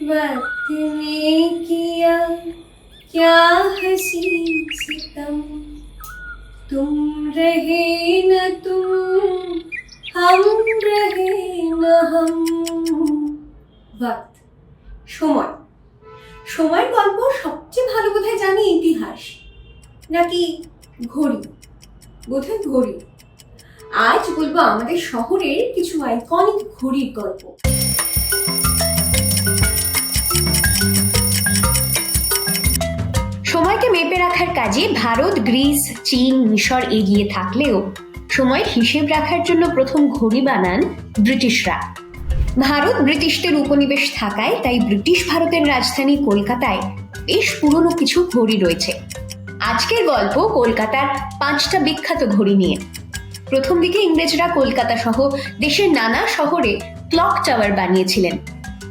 वक्त ने किया क्या हसी सितम तुम रहे न तुम हम रहे न हम ওয়াক্ত সময় সময়ের গল্প সবচেয়ে ভালো বোধহয় জানি ইতিহাস নাকি ঘড়ি বোধহয় ঘড়ি আজ বলবো আমাদের শহরের কিছু আইকনিক ঘড়ির গল্প মেপে রাখার কাজে ভারত, গ্রিস, চীন, মিশর এগিয়ে থাকলেও সময়ের হিসেব রাখার জন্য প্রথম ঘড়ি বানান ব্রিটিশরা। ভারত ব্রিটিশদের উপনিবেশ থাকায় তাই ব্রিটিশ ভারতের রাজধানী কলকাতায় বেশ পুরনো কিছু ঘড়ি রয়েছে। আজকের গল্প কলকাতার পাঁচটা বিখ্যাত ঘড়ি নিয়ে। প্রথম দিকে ইংরেজরা কলকাতা সহ দেশের নানা শহরে ক্লক টাওয়ার বানিয়েছিলেন।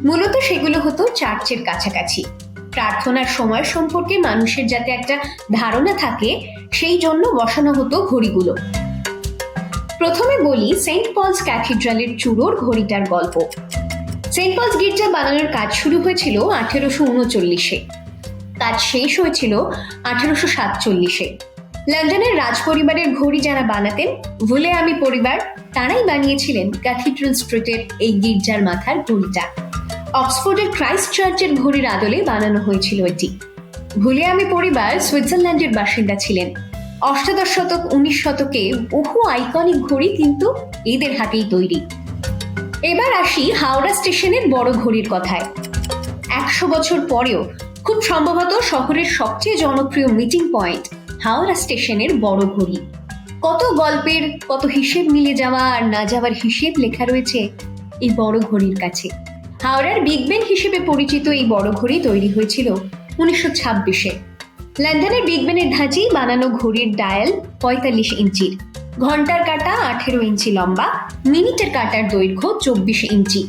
মূলত সেগুলো হতো চার্চের কাছাকাছি। প্রার্থনার সময় সম্পর্কে মানুষের যাতে একটা ধারণা থাকে, সেই জন্য বসানো হতো ঘড়িগুলো। প্রথমে বলি সেন্ট পলস ক্যাথিড্রালের চূড়োর ঘড়িটার গল্প। সেন্ট পলস গির্জা বানানোর কাজ শুরু হয়েছিল আঠেরোশো উনচল্লিশে। কাজ শেষ হয়েছিল আঠেরোশো সাতচল্লিশে। লন্ডনের রাজ পরিবারের ঘড়ি যারা বানাতেন, ভুলে আমি পরিবার, তারাই বানিয়েছিলেন ক্যাথিড্রাল স্ট্রিটের এই গির্জার মাথার ঘড়িটা। অক্সফোর্ডের ক্রাইস্ট চার্চের ঘড়ির আদলে বানানো হয়েছিল এটি। ভুলে আমি পরিবার সুইজারল্যান্ডের বাসিন্দা ছিলেন। অষ্টাদশ শতক, উনিশ শতকে বহু আইকনিক ঘড়ি কিন্তু এদের হাতেই তৈরি। এবার আসি হাওড়া স্টেশনের বড় ঘড়ির কথায়। একশো বছর পরেও খুব সম্ভবত শহরের সবচেয়ে জনপ্রিয় মিটিং পয়েন্ট হাওড়া স্টেশনের বড় ঘড়ি। কত গল্পের, কত হিসেব মিলে যাওয়া আর না যাওয়ার হিসেব লেখা রয়েছে এই বড় ঘড়ির কাছে। হাওড়ার বিগ বেন হিসেবে পরিচিত এই বড় ঘড়ি তৈরি হয়েছিল উনিশশো ছাব্বিশে। লন্ডনের বিগ বেনের ধাঁচেই বানানো ঘড়ির ডায়াল পঁয়তাল্লিশ ইঞ্চির ঘণ্টার কাটা আঠেরো ইঞ্চি লম্বা, মিনিটের কাটার দৈর্ঘ্য চব্বিশ ইঞ্চি।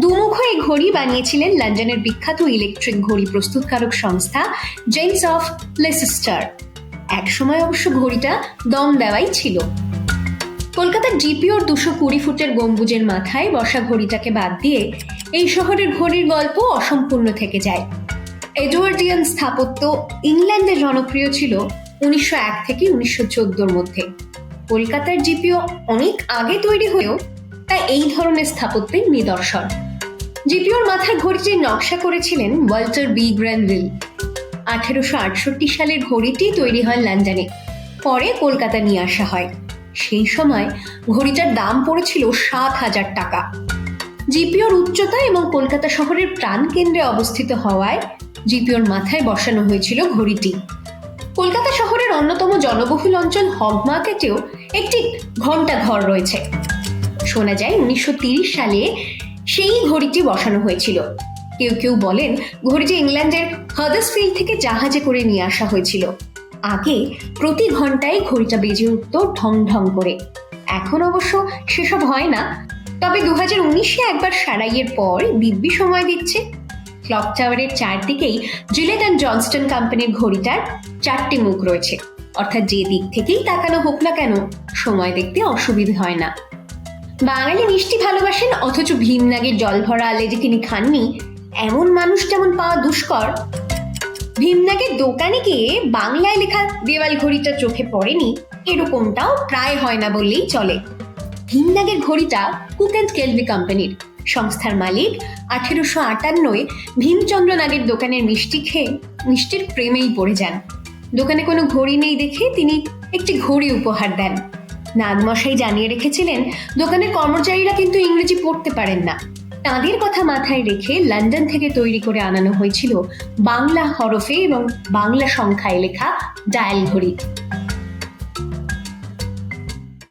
দুমুখ এই ঘড়ি বানিয়েছিলেন লন্ডনের বিখ্যাত ইলেকট্রিক ঘড়ি প্রস্তুতকারক সংস্থা জেমস অফ লেসেস্টার একসময় অবশ্য ঘড়িটা দম দেওয়াই ছিল। কলকাতার জিপিওর দুশো কুড়ি ফুটের গম্বুজের মাথায় বসা ঘড়িটাকে বাদ দিয়ে এই শহরের ঘড়ির গল্প অসম্পূর্ণ থেকে যায়। এডওয়ার্ডিয়ান স্থাপত্য ইংল্যান্ডে জনপ্রিয় ছিল উনিশশো এক থেকে উনিশশো চোদ্দোর মধ্যে। কলকাতার জিপিও অনেক আগে তৈরি হয়েও তা এই ধরনের স্থাপত্যের নিদর্শন। জিপিওর মাথার ঘড়িটির নকশা করেছিলেন ওয়াল্টার বি. গ্র্যানভিল। আঠেরোশো আটষট্টি সালের ঘড়িটি তৈরি হয় লন্ডনে। পরে কলকাতা নিয়ে আসা হয়। সেই সময় ঘড়িটার দাম পড়েছিল সাত হাজার টাকা। জিপিওর উচ্চতা এবং কলকাতা শহরের প্রাণকেন্দ্রে অবস্থিত হওয়ায় জিপিওর মাথায় বসানো হয়েছিল ঘড়িটি। কলকাতা শহরের অন্যতম জনবহুল অঞ্চল হগ মার্কেটেও একটি ঘণ্টা ঘর রয়েছে। শোনা যায়, উনিশশো সালে সেই ঘড়িটি বসানো হয়েছিল। কেউ কেউ বলেন, ঘড়িটি ইংল্যান্ডের হাদার্সফিল্ড থেকে জাহাজে করে নিয়ে আসা হয়েছিল। আগে প্রতি ঘন্টায় ঘড়িটা বেজে উঠত ঢং ঢং করে। এখন অবশ্য সেসব হয় না। তবে দু হাজার উনিশে একবার সারাইয়ের পর দিব্যি সময় দিচ্ছে। ক্লক টাওয়ারের চারদিকেই জিলেট অ্যান্ড জনস্টন কোম্পানির ঘড়িটার চারটি মুখ রয়েছে। অর্থাৎ যে দিক থেকেই তাকানো হোক না কেন, সময় দেখতে অসুবিধে হয় না। বাঙালি মিষ্টি ভালোবাসেন, অথচ ভীমনাগের জল ভরা আলে যে তিনি খাননি, এমন মানুষ যেমন পাওয়া দুষ্কর ভীমনাগের দোকানে গিয়ে বাংলায় লেখা দেওয়াল ঘড়িটা চোখে পড়েনি। এরকমটাও প্রায় হয় না বললেই চলে। ভীমনাগের ঘড়িটা কুক অ্যান্ড কেলভি কোম্পানির। সংস্থার মালিক আঠেরোশো আটান্নয় ভীমচন্দ্র নাগের দোকানের মিষ্টি খেয়ে মিষ্টির প্রেমেই পড়ে যান। দোকানে কোনো ঘড়ি নেই দেখে তিনি একটি ঘড়ি উপহার দেন। নাগমশাই জানিয়ে রেখেছিলেন, দোকানের কর্মচারীরা কিন্তু ইংরেজি পড়তে পারেন না। তাঁদের কথা মাথায় রেখে লন্ডন থেকে তৈরি করে আনানো হয়েছিল বাংলা হরফে এবং বাংলা সংখ্যায় লেখা ডায়াল ঘড়ি।